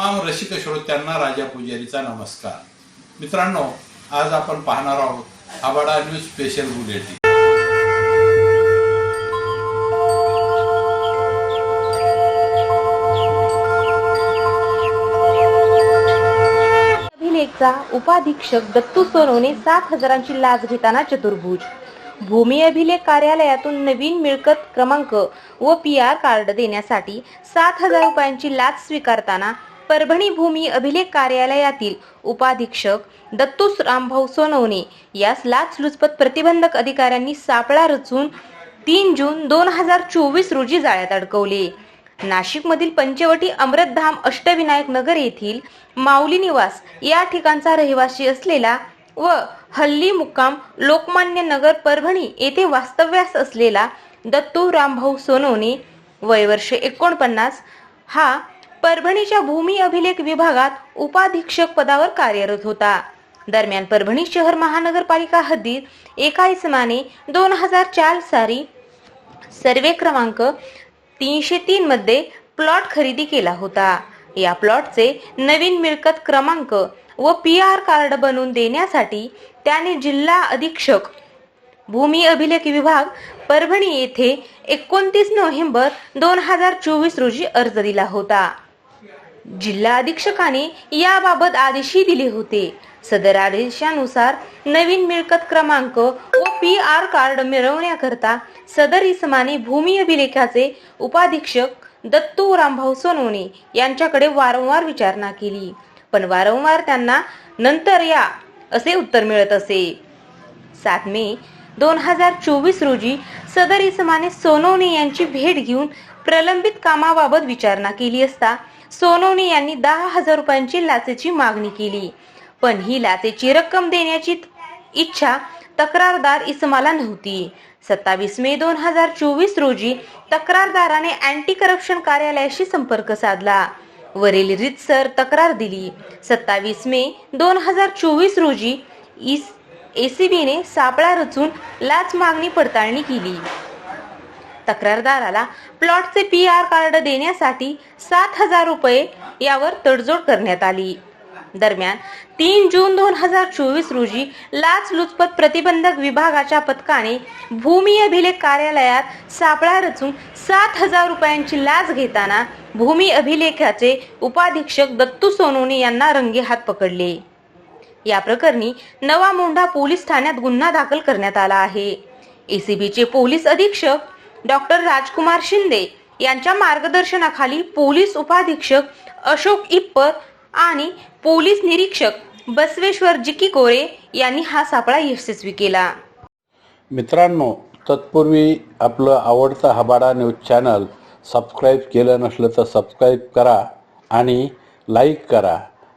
तमाम रसिक श्रोत्यांना राजा पुजारीचा नमस्कार. मित्रांनो आज आपण पाहणार आहोत आबाडा न्यूज स्पेशल बुलेटिन. अभिलेखचा उपाधीक्षक दत्तू सोनवणे सात हजारांची लाच घेताना चतुर्भुज. भूमी अभिलेख कार्यालयातून नवीन मिळकत क्रमांक व पी आर कार्ड देण्यासाठी सात हजार रुपयांची लाच स्वीकारताना परभणी भूमी अभिलेख कार्यालयातील उपाधीक्षक दत्तू रामभाऊ सोनवणे यास लाचलुचपत प्रतिबंधक अधिकाऱ्यांनी सापळा रचून तीन जून दोन हजार चोवीस रोजी जाळ्यात अडकवले. नाशिकमधील पंचवटी अमृतधाम अष्टविनायक नगर येथील माऊली निवास या ठिकाणचा रहिवासी असलेला व हल्ली मुक्काम लोकमान्य नगर परभणी येथे वास्तव्यास असलेला दत्तू रामभाऊ सोनवणे वय वर्ष एकोणपन्नास हा परभणीच्या भूमी अभिलेख विभागात उपाधीक्षक पदावर कार्यरत होता. दरम्यान परभणी शहर महानगरपालिका हद्दीत एका इसमाने दोन हजार चार साली सर्वे क्रमांक तीनशे तीन मध्ये प्लॉट खरेदी केला होता. या प्लॉटचे नवीन मिळकत क्रमांक व पी आर कार्ड बनवून देण्यासाठी त्याने जिल्हा अधीक्षक भूमी अभिलेख विभाग परभणी येथे एकोणतीस नोव्हेंबर दोन हजार चोवीस रोजी अर्ज दिला होता. जिल्हा अधीक्षकाने याबाबत आदेशही दिले होते. सदर आदेशानुसार नवीन मिळकत क्रमांक व पी आर कार्ड मिळवण्याकरता सदर इसमाने भूमी अभिलेखाचे उपाधीक्षक दत्तू रामभाऊ सोनवणे यांच्याकडे वारंवार विचारणा केली. पण वारंवार त्यांना नंतर या असे उत्तर मिळत असे. सात मे दोन हजार चोवीस रोजी सदर इसमाने सोनवणे यांची भेट घेऊन प्रलंबित कामाबाबत विचारणा केली असता सोनवणे यांनी दहा हजार रुपयांची लाचेची मागणी केली. पण ही लाचेची रक्कम देण्याची इच्छा तक्रारदार इसमाला नव्हती. सत्तावीस मे दोन हजार चोवीस रोजी तक्रारदाराने अँटी करप्शन कार्यालयाशी संपर्क साधला. वरील रीतसर तक्रार दिली. सत्तावीस मे दोन हजार चोवीस रोजी इस एसीबीने सापळा रचून लाच मागणी पडताळणी केली. तक्रारदाराला प्लॉटचे पी आर कार्ड देण्यासाठी सात हजार रुपये यावर तडजोड करण्यात आली. दरम्यान तीन जून दोन हजार चोवीस रोजी लाच लुचपत प्रतिबंधक विभागाच्या पथकाने भूमी अभिलेख कार्यालयात सापळा रचून सात हजार रुपयांची लाच घेताना भूमी अभिलेखाचे उपाधीक्षक दत्तू सोनोने यांना रंगेहात पकडले. या प्रकरणी नवा मोंढा पोलीस ठाण्यात गुन्हा दाखल करण्यात आला आहे. एसीबीचे पोलीस अधीक्षक डॉक्टर राजकुमार शिंदे यांच्या मार्गदर्शनाखाली पोलीस उपाधीक्षक अशोक इप्पर आणि पोलीस निरीक्षक बसवेश्वर जिकी कोरे यांनी हा सापळा यशस्वी केला. मित्रांनो तत्पूर्वी आपलं आवडतं हबाडा न्यूज चॅनल सबस्क्राईब केलं नसलं तर सबस्क्राईब करा आणि लाईक करा.